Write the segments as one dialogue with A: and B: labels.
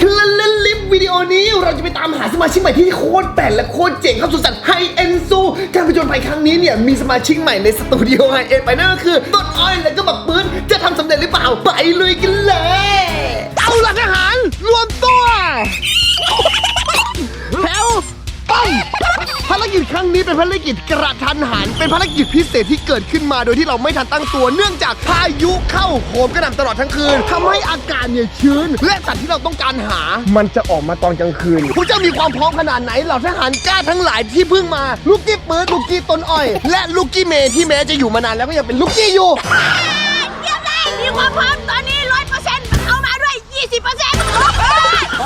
A: คลันและลิฟวิดีโอนี้เราจะไปตามหาสมาชิกใหม่ที่โคตรแปลกและโคตรเจ๋งครับสุดสันไฮเอ็นซูการผจญภัยครั้งนี้เนี่ยมีสมาชิกใหม่ในสตูดิโอไฮเอ็นไปนั่นก็คือต้นอ้อยและก็บักปืนจะทำสำเร็จหรือเปล่าไปลุยกันเลย เอาหลักอาหารรวมตัวแถวป้องารกิจครั้งนี้เป็นภารกิจกระทันหัน เป็นภารกิจพิเศษที่เกิดขึ้นมาโดยที่เราไม่ทันตั้งตัว เนื่องจากพายุเข้าโหมกระหน่ำตลอดทั้งคืนทำให้อากาศเนี่ยชื้น และสัตว์ที่เราต้องการหา มันจะออกมาตอนกลางคืนผู้เจ้ามีความพร้อมขนาดไหนเหล่าทหารกล้าทั้งหลายที่เพิ่งมา ลูกกี้ปืนลูกกี้ต้นอ้อย และลูกกี้เมย์ที่แม้จะอยู่มานานแล้วก็ยังเป็นลูกกี้อยู่
B: เยี่ยมเลยมีความพร้อมตอนนี้ร้อยเปอร์เซ็นต์เอามาด้วยยี่สิบเปอร์เซ็นต์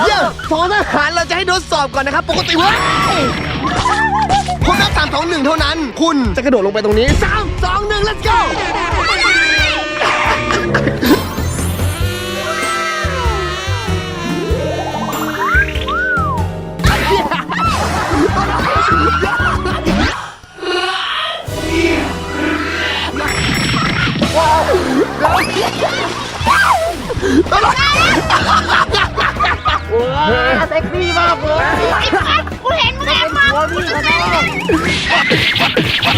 A: เยี่ยมทอทหารเราจะให้ทดสอบก่อนนะครับปกติเว้ย คุณนับสามสองหนึ่งเท่านั้น คุณจะกระโดดลงไปตรงนี้สามสองหนึ่ง let's go
B: เซ็กซี่มากเลย ไอ้พัดกูเห็นมึงแอบมองกูจะเต้น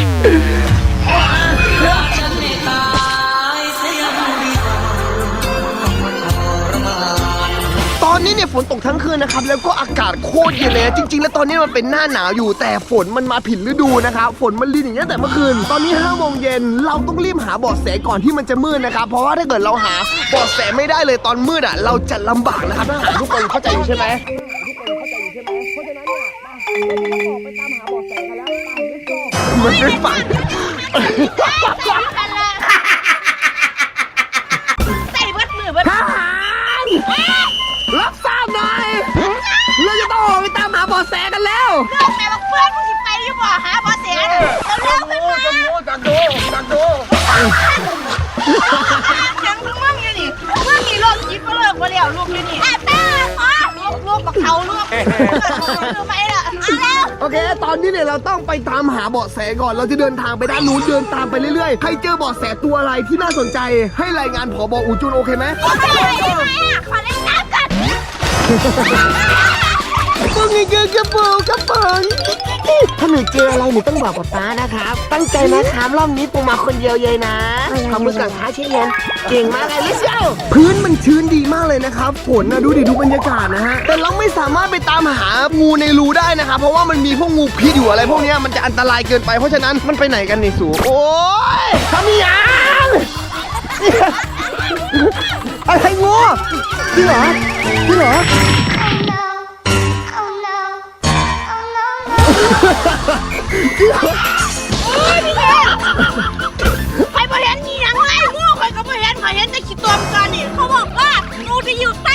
A: ตอนนี้เนี่ยฝนตกทั้งคืนนะครับ แล้วก็อากาศโคตรเย็นเลยนะจริง ๆ แล้วตอนนี้มันเป็นหน้าหนาวอยู่ แต่ฝนมันมาผิดฤดูนะครับฝนมันลินอย่างเงี้ยแต่เมื่อคืน ตอนนี้5โมงเย็นเราต้องรีบหาเบาะแสก่อนที่มันจะมืดนะครับ เพราะว่าถ้าเกิดเราหาเบาะแสไม่ได้เลยตอนมืดอะเราจะลำบากนะครับทหาทุกคนเข้าใจอยู่ใช่ไหม มันไม่ฟัง
B: ใส่เบิดมือเบิด
A: ทหารรับทราบหน่อยเราจะต้องออกไปตามหาเบาะแสกันแล้ว
B: เรื่องแม่บอกเพื่อนมึงสิไปอยู่บ่หาบอสเสียน่ะเร็วๆขึ้นมา
A: จักดูจักดู
B: ยังมึงมึงอยู่นี่มึงมีโรคจิตก็เลิกบ่แล้วลูกอยู่นี่แอบ ลูกลูกบักเขาลูกลูกไปล่ะเอาแล้ว
A: โอเค ตอนนี้เนี่ยเราต้องไปตามหาเบาะแสก่อน เราจะเดินทางไปด้านนู้นเดินตามไปเรื่อยๆ ใครเจอเบาะแสตัวอะไรที่น่าสนใจ ให้รายงานผอบอูจุนโอเคไหม
B: โอเคได้ไหมอะขอเล่นน้ำก่อน
A: มึงไงเจอกระเป๋ากระเป๋า ถ้าหนูเจออะไรหนูต้องบอกกับป้านะครับ ตั้งใจนะครับรอบนี้ปูมาคนเดียวเลยนะทำมือกับท้าเชียนเก่งมากเลยลิเชียวพื้นมันชื้นดีมากเลยนะครับฝนนะดูดิดูบรรยากาศนะฮะแต่เราไม่สามารถไปตามหางูในรูได้นะครับเพราะว่ามันมีพวกงูพิษอยู่อะไรพวกเนี้ยมันจะอันตรายเกินไปเพราะฉะนั้นมันไปไหนกันในสูโอ้ยทำยังอะไรงูจริงเหรอจริงเหรอ
B: โอ้ยพี่แกใครมาเห็นนี่ยังไงงูใครก็มาเห็นใครเห็นแต่ขี้ตัวมันกันนี่ เขาบอกว่างูที่อยู่ใต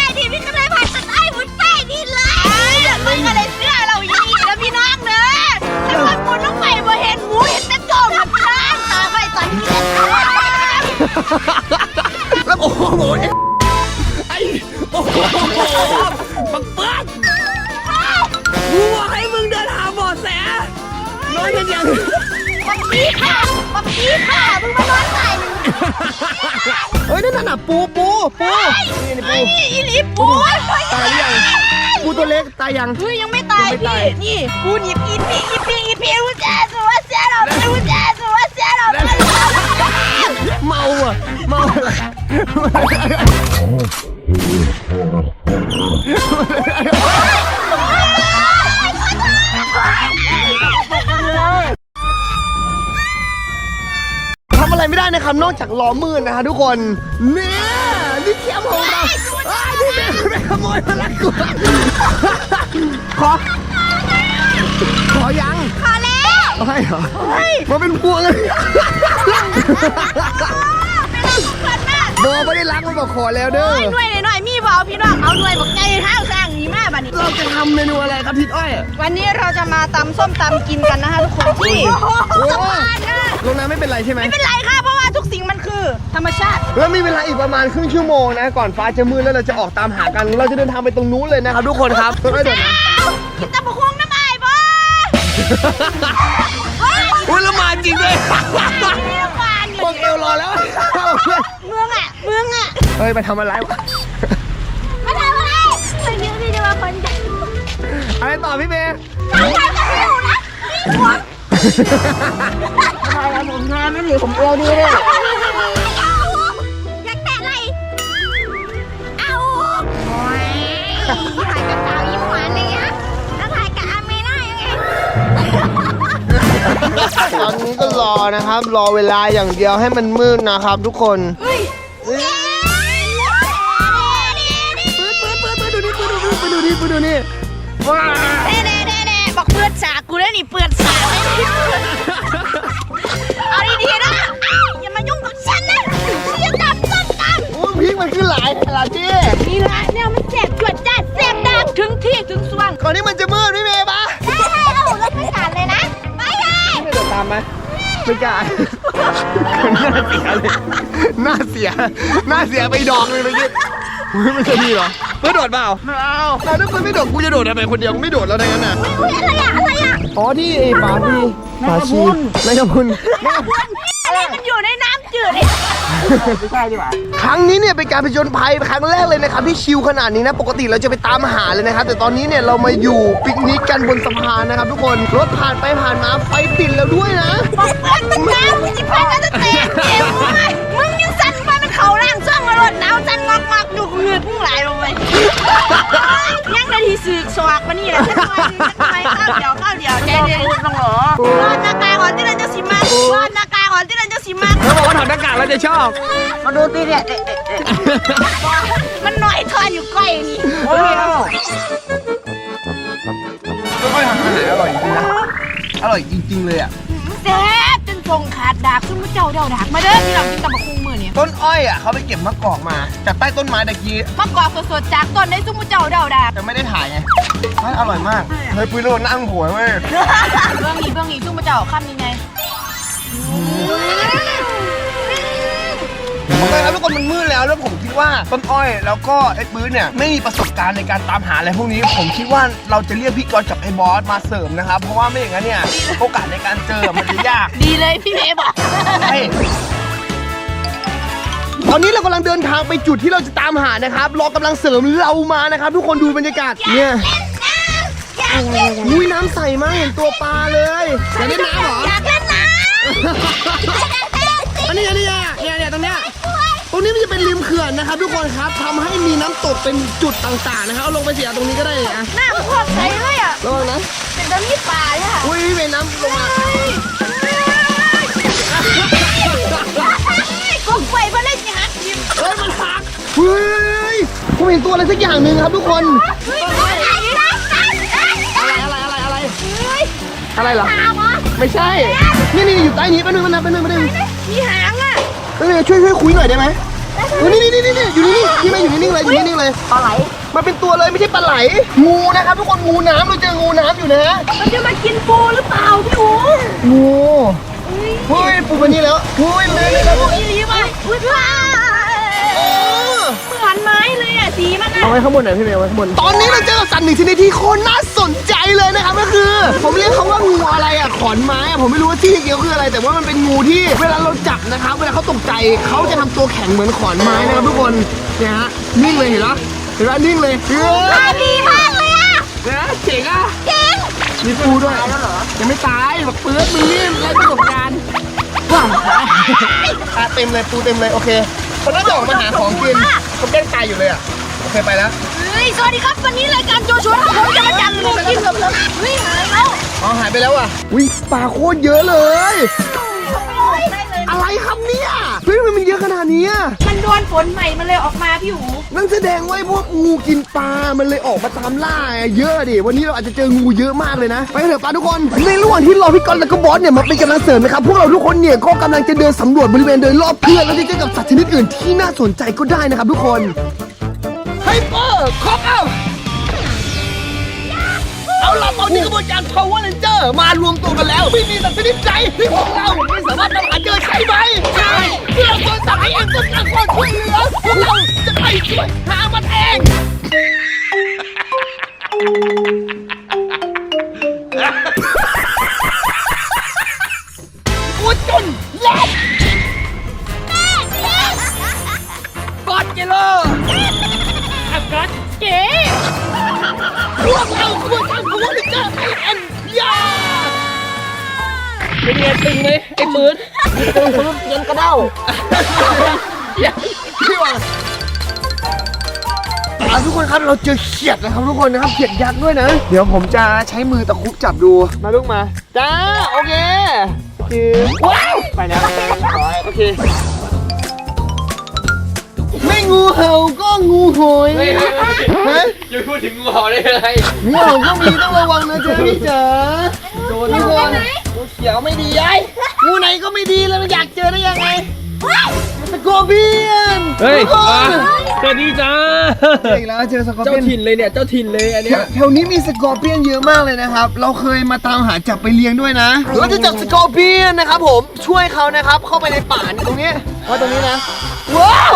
B: ปักปี้ค่ะมึงมานอนใส่
A: เฮ้ยนั่นน่ะปูปูปูนี่นี่
B: ไอ้
A: ปู
B: อีหลีปู
A: ตายหรือยังปูตัวเล็กตายยัง
B: เฮ้ยยังไม่ตาย
A: ยังไม่
B: พี่
A: ตาย
B: นี่ปูหนีบอีปีอีปีอีปีอุจจาสัวเสียเราอุจจาสัวเสียเรา
A: เมาอะเมาอะไร ไรไม่ได้นะครับ นอกจากล้อมืดนะฮะทุกคนเนี่ยนี่เทียมของเราอ้าวนี่แม่แม่ขโมยมาแล้วกูขอ ขอยัง
B: พอแล้ว
A: ให้เหรอมาเป็นพวงเลย
B: เพื่อนแม่
A: โบไม่ได้รักมันบอกขอแล้วเด้อ
B: โอ้ยหน่วยหน่อยมีบ่เอาพี่น้องเอาหน่วยบอกใจเท้าสร้างนี้มาบัดนี้
A: เราจะทำเมนูอะไรครับทิดอ้อย
B: วันนี้เราจะมาตำส้มตำกินกันนะคะทุกคนที่
A: โอ้
B: สะพานนะ
A: ลงน้ำไม่เป็นไรใช่ไหม
B: ไม่เป็นไรค่ะ ธรรมชาติ
A: แล้วมีเวลาอีกประมาณครึ่งชั่วโมงนะ ก่อนฟ้าจะมืดแล้วเราจะออกตามหากัน เราจะเดินทางไปตรงนู้นเลยนะครับทุกคนครับเดี๋ยวนะ
B: กินตะบกฮวงน้ำไอายบ่
A: อุ้ยแล้วมาจริงเลย
B: บั
A: งเอลรอแล้ว
B: เมืองอะเมืองอะ
A: เฮ้ยมาทำอะไรวะ
B: มาทำอะไรคนเยอะ
A: พี่จะมาคนเดียอะไรต่อพี่เบย์ทำไมก็ไม่อยู่นะพี่หัว รือผมเอวดีเลย
B: เอาอยากแตะอะไรเอาโอ้ยถ่ายกับสาวยิ้มหวานเลยอะแล้วถ่ายกับอาเมล่ายังไง
A: ตอนนี้ก็รอนะครับ รอเวลาอย่างเดียวให้มันมืดนะครับทุกคน
B: เฮ้ย
A: ปืดปืดปืดปืดดูนี่ปืดดูนี่ปืดดูนี่ปืดดูนี่ว้า
B: เลยนี่เอาดีๆนะอย่ามายุ่งกับฉันนะเสียดับต้นตำ
A: โอ้ยพริกมันขึ้นหลายขนาดนี้
B: นี่แหละเนี่ยมันเจ็บจวดจ้าเจ็บดังถึงที่ถึงสวง
A: ก่อนที่มันจะมืดพี่เมย์ปะ
B: ได้ได้เอารถไม่สานเลยนะ ไปเลย
A: ไม่เดินตามไหมไม่กล้าหน้าเสียหน้าเสียหน้าเสียไปดอกเลยเมื่อกี้อุ๊ยไม่ใช่พี่เหรอเพื่อโดดเปล่าไม่เอาแต่ถ้าคนไม่โดดกูจะโดดทำไมคนเดียวไม่โดดแล้วในนั้นน่ะ
B: อุ้ยอะไรอะอะไรอะ
A: อ๋อที่ไอ้ฝาดีฝาชีแม่กระพุน
B: อะไรมันอยู่ในน้ำจืดเนี่ย
A: ไม่ใช่ดีกว่าครั้งนี้เนี่ยเป็นการผจญภัยครั้งแรกเลยนะครับที่ชิลขนาดนี้นะ ปกติเราจะไปตามหาเลยนะครับ แต่ตอนนี้เนี่ยเรามาอยู่ปิกนิกกันบนสะพานนะครับ ทุกคนรถผ่านไปผ่านมาไฟติดแล้วด้วยนะ
B: บอกเพื่อนตั้งน้ำมึงจะพันกันจะเตะเดี๋ยวมึงยั วากมานี่แหละจะทำไมจะทำไมข้าวเดียวข้าวเดียวใจเย็นต้องหรอรอดหน้ากากก่อนที่เราจะสิมารอดหน้ากากก่อนที่เราจะสิมา
A: เขาบอกว่าถอดหน้ากากแล้วจะชอบ
B: มาดูตีเนี่ยมันหน่อยทอนอยู่ใกล้นี่
A: ค่อยๆหาอาหารอร่อยจริงๆนะอร่อยจริงๆเลยอะ
B: แซ่บจนทรงขาดดากซึ่งพระเจ้าเดาดากมาเด้อที่เรากินกับมะคุงมือเนี่ย
A: ต้นอ้อยอะเขาไปเก็บมะกอกมาจากใต้ต้นไม้ตะกี้
B: มะกอกสดๆจากต้นได้ซึ่งพระเจ้าเดาดาก
A: แต่ไม่ได้ถ่ายไงมันอร่อยมากเฮ้ยปุ้ยโลนั่งหัวเว้ย
B: เบื้องนี้เบื้องนี้ซึ่งพระเจ้าข้ามยังไง
A: โอเคครับทุกคนมันมืดแล้วแล้วผมคิดว่าต้นอ้อยแล้วก็ไอ้ปื้นเนี่ยไม่มีประสบการณ์ในการตามหาอะไรพวกนี้ ผมคิดว่าเราจะเรียกพี่กรณ์กับไอ้บอสมาเสริมนะครับ เพราะว่าไม่อย่างนั้นเนี่ยโอกาสในการเจอมันจะยาก
B: ดีเลยพี่เมย์บอก
A: ใช่ต อนนี้เรากำลังเดินทางไปจุดที่เราจะตามหานะครับ รอกำลังเสริมเรามานะครับ ทุกคนดูบรรยากาศเนี่ย
B: อยากเล่น
A: อุ้ยน้ำใสมากเห็นตัวปลาเลยอยากเล่นน้ำเหรอ
B: อยากเล่นน้
A: อันนี้อันนี้อะเนี่ยเนี่ยตรงเนี้ยตรงนี้มันจะเป็นริมเขื่อนนะครับ ทุกคนครับทำให้มีน้ำตกเป็นจุดต่างๆนะครับเอาลงไปเสียตรงนี้ก็ได้อะำ
B: น้ำพวกใสเลยอะ
A: ระวังนะ
B: เป็นต้นที่ป่าเลยค่ะ
A: อุ้ยเป็นน้ำลงมา ฮ้ยผมเห็นตัวอะไรสักอย่างหนึ่งครับทุกคน
B: เฮ้ยอะไร
A: อะไรอะไรอะไรอะไร
B: เฮ้ย
A: อะไรเหรอ
B: ตามเหรอ
A: ไม่ใช่ นี่นี่อยู่ใต้นี้แป๊บนึงแป๊บนึงแป๊บนึงแป๊บนึง
B: มีหางอะ
A: แป๊บนึงช่วยช่วยคุยหน่อยได้ไหมเออนี่นี่นี่นี่อยู่นี่นี่ไม่อยู่นิ่งๆเลยอยู่นิ่งๆเลย
B: ปลาไหล
A: มันเป็นตัวเลยไม่ใช่ปลาไหล งูนะครับทุกคนงูน้ำเราเจองูน้ำอยู่นะ
B: มันจะมากินปูหรือเปล่าพี่หู
A: งูเฮ้ยปูมานี่แล้วเฮ้ยมันเลยแล้ว
B: อุ้ยยิ้มอะอุ้ยว้า
A: เเล
B: ยอะสีมันอะ
A: เอาไว้ข้างบนหน่อยพี่เมย์ไว้ข้างบนตอนนี้เราเจอกับสัตว์หนึ่งชนิดที่โคตรน่าสนใจเลยนะครับก็คือ ผมเรียกเขาว่างูอะไรอะขอนไม้อะผมไม่รู้ว่าที่เกี่ยวคืออะไร แต่ว่ามันเป็นงูที่เวลาเราจับนะครับเวลาเขาตกใจเขาจะทำตัวแข็งเหมือนขอนไม้นะครับทุกคนเนี่ยฮะนิ่งเลยเห็นปะเห็นปะนิ่งเลยเออ
B: ตาดีมากเลยอะ
A: เนี่ยเจ๋งอะ
B: เก่ง
A: มีปูด้วยยังไม่ตายแบบปื๊ดมึงนี่ไรประสบการณ์ว้าวอะเต็มเลยปูเต็มเลยโอเค คนน่าจะออกมาหาของกินเขาแกล้งตายอยู่เลยอะโอเคไปแล้ว
B: เฮ้ยสวัสดีครับวันนี้รายการโจชัวผมจะมาจับงูกินกับเฮ้ยหายแล้ว
A: อ๋อหายไปแล้วอะวิปลาโคตรเยอะเลย อะไรครับเนี่ยเฮ้ยทำไมมันเยอะขนาดนี้อะ
B: มันโดนฝนใหม่มันเลยออกมาพี่หู
A: นั่นแสดงว่าไอ้พวกงูกินปลา มันเลยออกมาตามล่าไงเยอะดิ วันนี้เราอาจจะเจองูเยอะมากเลยนะ ไปกันเถอะปลาทุกคน ในระหว่างที่รอพี่กอนแล้วก็บอสเนี่ยมาเป็นกำลังเสริมนะครับ พวกเราทุกคนเนี่ยก็กำลังจะเดินสำรวจบริเวณโดยรอบเพื่อนแล้วจะเจอกับสัตว์ชนิดอื่นที่น่าสนใจก็ได้นะครับทุกคนไฮเปอร์คอปเอา เอาล่ะตอนนี้กระบวนการ Power Ranger มารวมตัวกันแล้ว ไม่มีสัตว์ชนิดใจที่พวกเราไม่สามารถนำหาเจอใช่ไหมใช่เพื่อคนสั่งให้เอ็มต้องการความช่วยเหลือพวกเราจะไปช่วยหา พี่ว่าอะทุกคนครับเราเจอเขียดนะครับทุกคนนะครับเขียดยักษ์ด้วยนะ เดี๋ยวผมจะใช้มือตะคุบจับดูมาลูกมาจ้าโอเคคือว้าวไปแล้วร้อยโอเคไม่งูเห่าก็งูโหยฮะ
C: จะพูดถึงงูเห่าได้ยังไง
A: งูเห่าก็มีต้องระวังนะเจ๊พี่จ๋าโดนทุกคนงูเขียวไม่ดีไอ้งูไหนก็ไม่ดีแล้วมันอยากเจอได้ยังไง สกอร์เปียน
C: เฮ้ย
A: ทุกค
C: มานสวัสดีจ้า
A: อีกแล้วเจอสกอร์
C: เจ้า
A: เปียน
C: ถิ่นเลยเนี่ย เจ้าถิ่นเลยอัน
A: แถ
C: เนี้ยว
A: แถวนี้มีสกอร์เปียนเยอะมากเลยนะครับ เราเคยมาตามหาจับไปเลี้ยงด้วยนะ เราจะจับสกอร์เปียนนะครับผมช่วยเขานะครับเข้าไปในป่านี่ตรงนี้ว่าตรงนี้นะ ว้าว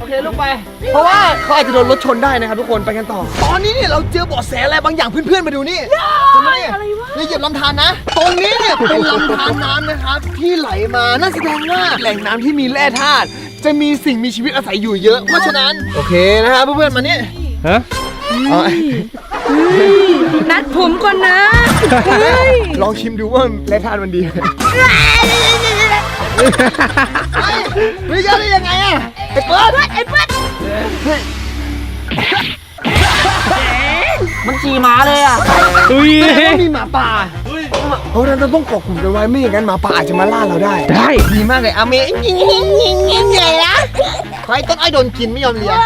A: โอเคลูกไป เพราะว่าเขาอาจจะโดนรถชนได้นะครับทุกคนไปกันต่อ ตอนนี้เนี่ยเราเจอเบาะแสอะไรบางอย่างเพื่อนๆมาดูนี่ตรงนี้นี่เหยียบลำธารนะ ตรงนี้เนี่ยเป็นลำธารน้ำนะครับที่ไหลมานั่นแสดงว่าแหล่งน้ำที่มีแร่ธาตุจะมีสิ่งมีชีวิตอาศัยอยู่เยอะ เพราะฉะนั้นโอเคนะครับเพื่อนๆมานี่
C: ฮะ
A: เอา
B: นัดผมก่อนนะ
A: ลองชิมดูว่าแร่ธาตุมันดีไหม เฮ้ยไม่ยอดได้ยังไงอะไอ้เปิด
B: ไอ้เปิด
A: มันจีหมาเลยอะ
C: อุ้ย
A: แสดงว่ามีหมาป่า เพราะฉะนั้นเราต้องเกาะกลุ่มกันไว้ไม่อย่างนั้นหมาป่าอาจจะมาล่าเราได้
C: ได้
A: ดีมากเลยอาเมย์ยิงยิงยิงยิงใหญ่ละใครต้นอ้อยโดนกินไม่ยอมเลี้ยง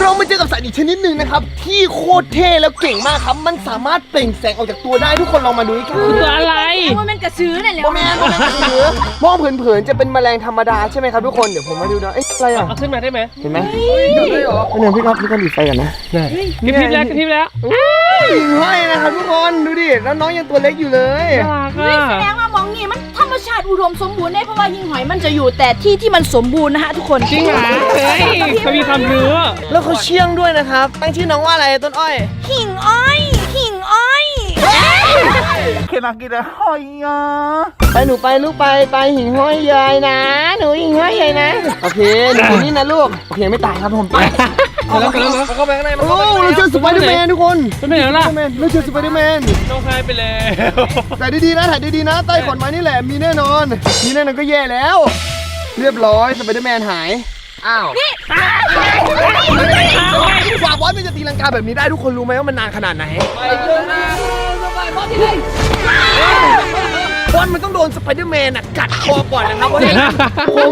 A: เรามาเจอกับสัตว์อีกชนิดหนึ่งนะครับ ที่โคตรเท่แล้วเก่งมากครับ มันสามารถเปล่งแสงออกจากตัวได้ทุกคนลองมาดูกัน
C: ตัวอะไร
B: ว่ามันกระซื้อน่ะแหละ
A: โมแมนโมแมนหรือมองเผินๆจะเป็นแมลงธรรมดาใช่ไหมครับทุกคนเดี๋ยวผมมาดูนะเอ๊ะอะไรอะ
C: เอาขึ้นมาได้ไหม
A: เห็นไหมได้หรอเดี๋ยวพี่ครับพี่ก็ดีดไฟกันนะ
C: ได้กระพริบแล้วกระพริบแล้ว
A: หิ่งห้อยนะครับทุกคนดูดิแล้วน้องยังตัวเล็กอยู่เลย
C: น่ารัก
B: แสด
C: อะ
B: งว่ามองนี่มันธรรมชาติอุดมสมบูรณ์ได้เพราะว่าหิงหอยมันจะอยู่แต่ที่ที่มันสมบูรณ์นะฮะทุกคน
C: จริงเหรอเฮ้ยเขามีความรู้
A: แล้วเขาเชี่ยงด้วยนะครับ ตั้งชื่อน้องว่าอะไรต้นอ้อย
B: หิ่งอ้อยหิ่งอ้อย
A: ไปหนูไปลูกไปไปหิ่งห้อยยายนะ หนูหิ่งห้อยยายนะโอเคหนูอยู่นี่นะลูกโอเคไม่ตายครับผมไป
C: แล้วกันแล้วนะ
A: เข้าไปข้างในโอ้เราเจอสไปเดอร์แมนทุกคน
C: เป็นไงล่ะ
A: สไปเดอร์แมนเราเจอสไปเดอร์แมน
C: ต้องหายไปแล้ว
A: ถ่ายดีๆนะถ่ายดีๆนะใต้ขอนไม้นี่แหละมีแน่นอนมีแน่นอนก็แย่แล้ว เรียบร้อยสไปเดอร์แมนหายอ้าวกว่าบอสมันจะตีลังกาแบบนี้ได้ทุกคนรู้ไหมว่ามันนานขนาดไหน
C: ไปเยอะนะ
A: บอลมันต้องโดนสไปเดอร์แมนอะกัดคอก่อนนะครับเพราะฉะนั้นผม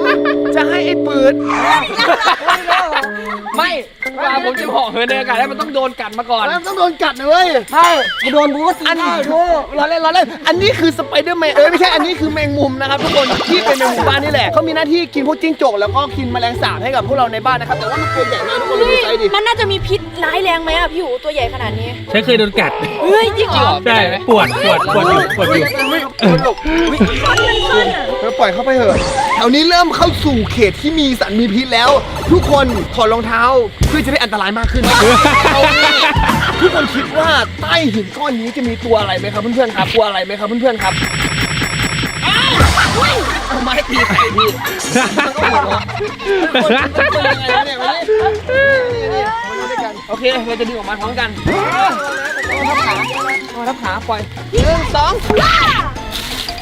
A: จะให้ไอ้ปืน
C: ไม่เวลาผมจะเหาะเหินในอากาศได้มันต้องโดนกัดมาก่อน
A: แล้วมันต้องโดนกัดนะเว้ยใช่โดนบูก็ตีได้โธ่ล้อเล่นล้อเล่นอันนี้คือสไปเดอร์แมนเอ้ยไม่ใช่อันนี้คือแมงมุมนะครับทุกคนที่เป็นแมงมุมบ้านนี่แหละเขามีหน้าที่กินพวกจิ้งจกแล้วก็กินแมลงสาบให้กับพวกเราในบ้านนะครับแต่ว่ามันตัวใหญ่มากทุกคนดูไซส์ดิ
B: มันน่าจะมีพิษร้ายแรงไหมอะพี่หูตัวใหญ่ขนาดนี้
C: ฉันเคยโดนกัด
B: เฮ้ยจริงเหรอ
C: ใช่ปวดปวดปวดอยู่ปวดอยู่
A: หลบเออป ล่อยเข้าไปเถอะแถวนี้เริ่มเข้าสู่เขตที่มีสัตว์มีพิษแล้ว ทุกคนถอดรองเท้าเพื่อจะได้อันตรายมากขึ้นเอานี่ทุกคนคิดว่าใต้หินก้อนนี้จะมีตัวอะไรไหมครับเพื่อนๆครับตัวอะไรไหมครับเพื่อนๆครับเอาไม้ตีไข่พี่มันก็หัวเราะคนมันเป็นยังไงวะเนี่ยวันนี้นี่มาดูด้วยกันโอเคเราจะดึงออกมาพร้อมกันเอาทับขาปล่อยหนึ่งสอง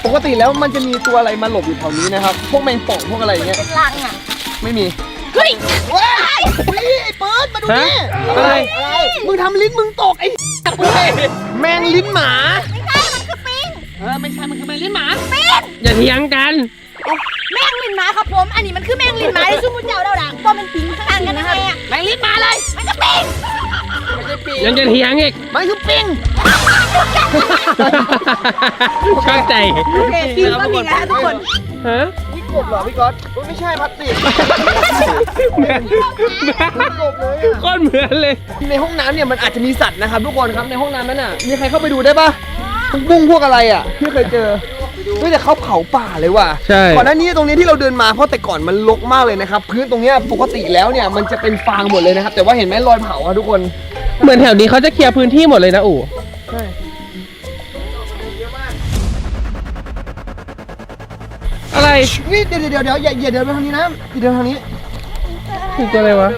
A: ปกติแล้วมันจะมีตัวอะไรมาหลบอยู่แถวนี้นะครับ พวกแมงป่องพวกอะไรอย่างเงี้ย
B: เป็นลังอะ
A: ไม่มี
B: เฮ้ย
A: ว้ายอุ๊ยไอ้เปิดมาดูนี่
C: ฮะอะไร
A: มึงทำลิ้นมึงตกไอ้เว้ยแมงลิ้นหมา
B: ไม่ใช่ มันคือปิง
A: เออไม่ใช่ มันคือแมงลิ้นหมา
B: ปิง
C: อย่าเถียงกัน
B: แมงลินหมาครับผม อันนี้มันคือแมงลินหมาที่ซุ่มมุนเจ้าเดาดังก็เป็นปิงข้างกันนะครับแมงลินหมาเลย มันก็ปิง
A: ไม่ใช่ปิง
C: ยังจะเถียงอีก
A: มันคือปิง
C: เข้าใจ
B: โอเคปิงก็ปิงนะทุกคน
C: ฮะ
A: นี่กบเหรอพี่ก๊อตอุ๊ยไม่ใช่พลาสติก
C: เหมือน
A: กบเลยอะ
C: โคตรเหมือนเลย
A: ในห้องน้ำเนี่ยมันอาจจะมีสัตว์นะครับทุกคนครับในห้องน้ำนั้นน่ะมีใครเข้าไปดูได้ปะพวกบุ้งพวกอะไรอะที่เคยเจอเฮ้ยแต่เขาเผาป่าเลยว่ะ
C: ใช่
A: ก่อนหน้านี้ตรงนี้ที่เราเดินมาเพราะแต่ก่อนมันรกมากเลยนะครับพื้นตรงเนี้ยปกติแล้วเนี่ยมันจะเป็นฟางหมดเลยนะครับแต่ว่าเห็นไหมรอยเผาอะทุกคน
C: เหมือนแถวนี้เขาจะเคลียร์พื้นที่หมดเลยนะอู๋
A: ใช่
C: อะไร
A: นี่เดี๋ยวเดี๋ยวเดี๋ยวอย่าอย่าเดินไปทางนี้นะอย่าเดินทางนี้
C: คือตัวอะไรวะ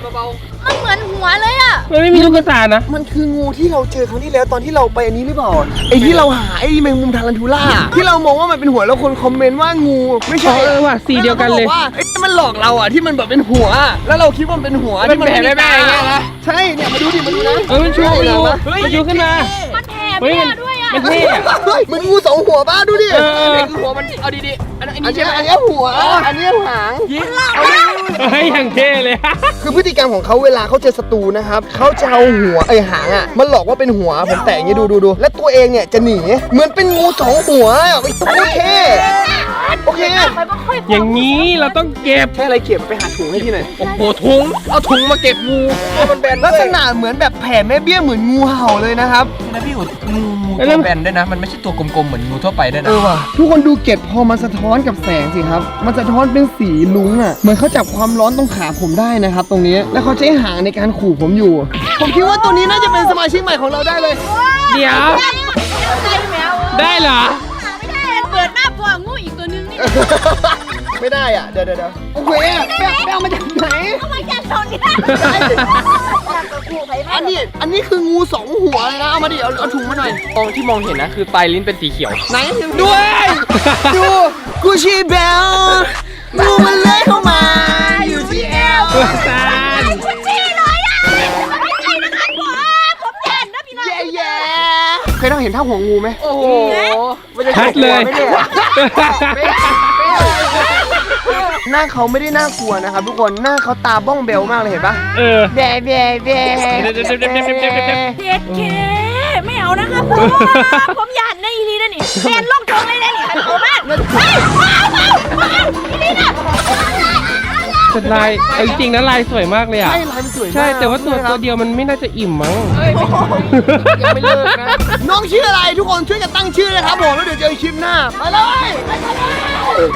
B: มันเหมือนหัวหัวเลยอะ
C: มันไม่มีลูกตานะ
A: มันคืองูที่เราเจอครั้งที่แล้วตอนที่เราไปอันนี้หรือเปล่าไอ้ที่เราหาไอ้แมงมุมทารันทูล่าที่เรามองว่ามันเป็นหัวแล้วคนคอมเมนต์ว่างูไม่
C: อ๋
A: ใช่
C: อเออว่ะสีเดียวกันเลย
A: แวราบอกว่าไอ้มันหลอกเราอะที่มันแบบเป็นหัว แล้วเราคิดว่ามันเป็นหัว
C: มัน
A: ที่มัน
C: แผ่แม่ๆอย่างเงี้ยนะ
A: ใช่เนี่ยมาดูดิมาดูนะ
C: เออมันชู
A: ใช่
C: อ
A: เหร
C: ยู่
A: วะ
C: มันชูขึ้นมา
B: มันแถบ
C: เฮ้ย
B: เนี่
C: มัน
B: ยด้วยอะ
C: มันเท่อะ
A: เฮ้ยมันงูสองหัวบ้าดูดิ
C: เออ
A: นี่คือหัวมันเอาดีๆ อันนี้ใช่ไหมอันนี้หัว อันนี้หางเอาดิ
C: เฮ้ยอย่างเท่เลย
A: คือพฤติกรรมของเขาเวลาเขาเจอศัตรูนะครับเขาจะเอาหัวไอหางอะมันหลอกว่าเป็นหัวผมแตะอย่างนี้ดูดูดูและตัวเองเนี่ยจะหนีเหมือนเป็นงูสองหัวโอเคโอเค
B: ไปบ่ค่อยพ
C: อย่างนี้เราต้องเก็บ
A: ใช่อะไรเก็บไปหาถุงให้พี่หน่อย
C: โอ้โหถุง เอาถุงมาเก็บงู
A: มันแบนลักษณะเหมือนแบบแผ่แม่เบี้ยเหมือนงูเห่าเลยนะครับ
D: นะพี่อุดงูงู
C: แล้ว
D: ตัวแบนด้วยนะ มันไม่ใช่ตัวกลมๆ เหมือนงูทั่วไปด้วย
A: เอ
D: นะ
A: อว่ะทุกคนดูเกล็ดพอมันสะท้อนกับแสงสิครับ มันสะท้อนเป็นสีลุ้งอะ เหมือนเขาจับความร้อนตรงขาผมได้นะครับ ตรงนี้ แล้วเขาใช้หางในการขู่ผมอยู่ ผมคิดว่าตัวนี้น่าจะเป็นสมาชิกใหม่ของเราได้เลย
C: เดี๋ยว
B: ใส่แมว
C: ได้เหรอ
B: ไม่ได้เปิดมาพวงูอีกตัวนึงนี่
A: ไม่ได้อะ เดี๋ยวเดี๋ยวเดี๋ยวโอเคแปลแปลมาจากไหน
B: เอามาจากตรงนี้
A: อันนี้ อันนี้คืองูสองหัวเลยนะ เอามาดิ เอาเอาถุงมาหน่อย
D: มองที่มองเห็นนะคือปลายลิ้นเป็นสีเขียว
A: ไหนด้วย ดูกูชีเบลงูมันเลื้อยเข้ามา อยู่ที่แอล
C: ตัว
A: เคยต้องเห็นท่าหัวงูไหม
D: โอ้โห
A: มันจะ
C: ชัดเลย
A: กวไหมนี่หน้าเขาไม่ได้น่ากลัวนะครับทุกคนหน้าเขาตาบ้องเบลมากเลยเห็นปะ
C: เออ
A: แบะแบะแบะ
B: เพียเคไม่เอานะคะผมผมยันในอีทีนั่นนี่แฟนล่องทองเลยนะนี่ขันโอมากเฮ้ยมามามาอีนี่น่ะ
C: แต่ลายเอาจริงๆนะลายสวยมากเลยอะ
A: ใช่ลายมันสวยมาก
C: ใช่แต่ว่าตัวตัวเดียวมันไม่น่าจะอิ่มมั้ง
A: ยังไม่เลิกนะ น้องชื่ออะไรทุกคนช่วยกันตั้งชื่อนะครับผมแล้วเดี๋ยวเจอคลิปหน้า ไปเลย